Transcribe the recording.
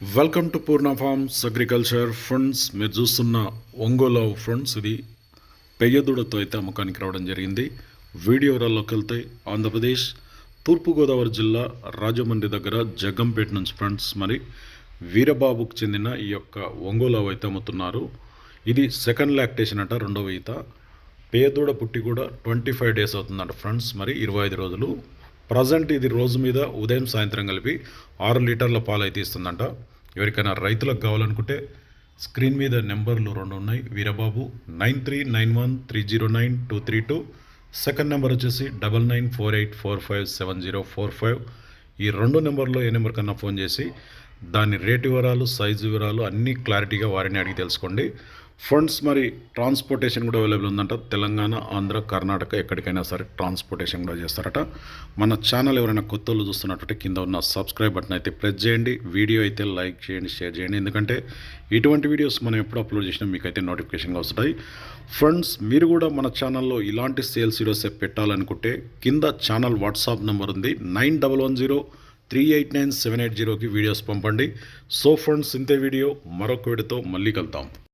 Welcome to Purna farms agriculture funds మీరు చూస్తున్న Ongole funds ఇది పెయ్యదూడతో అయితే అమ్మకానికి రావడం జరిగింది. వీడియో వివరాల్లోకి వెళ్తే ఆంధ్రప్రదేశ్ తూర్పుగోదావరి జిల్లా రాజమండ్రి దగ్గర జగ్గంపేట నుంచి ఫ్రెండ్స్ మరి వీరబాబుకు చెందిన ఈ యొక్క ఒంగోలు అయితే అమ్ముతున్నారు. ఇది సెకండ్ లాక్టేషన్ అంట రెండవ ఈత. పేదూడ పుట్టి కూడా ట్వంటీ ఫైవ్ డేస్ అవుతుందంట ఫ్రెండ్స్ మరి ఇరవై ఐదు రోజులు. ప్రజెంట్ ఇది రోజు మీద ఉదయం సాయంత్రం కలిపి ఆరు లీటర్ల పాలు అయితే ఇస్తుందంట. ఎవరికైనా రైతులకు కావాలనుకుంటే స్క్రీన్ మీద నెంబర్లు రెండు ఉన్నాయి. Veerababu nine three nine one three zero nine two three two. Second number వచ్చేసి double nine four eight four five seven zero four five. ఈ రెండు నెంబర్లో ఏ నెంబర్ కన్నా ఫోన్ చేసి దాని రేట్ వివరాలు సైజు వివరాలు అన్నీ క్లారిటీగా వారిని అడిగి తెలుసుకోండి. ఫండ్స్ మరి ట్రాన్స్పోర్టేషన్ కూడా అవైలబుల్ ఉందంట. తెలంగాణ ఆంధ్ర కర్ణాటక ఎక్కడికైనా సరే ట్రాన్స్పోర్టేషన్ కూడా చేస్తారట. మన ఛానల్ ఎవరైనా కొత్త వాళ్ళు చూస్తున్నట్టు కింద ఉన్న సబ్స్క్రైబ్ బటన్ అయితే ప్రెస్ చేయండి. వీడియో అయితే లైక్ చేయండి షేర్ చేయండి. ఎందుకంటే ఇటువంటి వీడియోస్ మనం ఎప్పుడు అప్లోడ్ చేసినా మీకైతే నోటిఫికేషన్గా వస్తాయి. ఫ్రెండ్స్ మీరు కూడా మన ఛానల్లో ఇలాంటి సేల్స్ వీడియోస్ పెట్టాలనుకుంటే కింద ఛానల్ వాట్సాప్ నెంబర్ ఉంది. Nine double one zero three eight nine seven eight జీరోకి వీడియోస్ పంపండి. సో ఫ్రెండ్స్ ఇంతే వీడియో. మరొక వీడియోతో మళ్ళీ కలుద్దాం.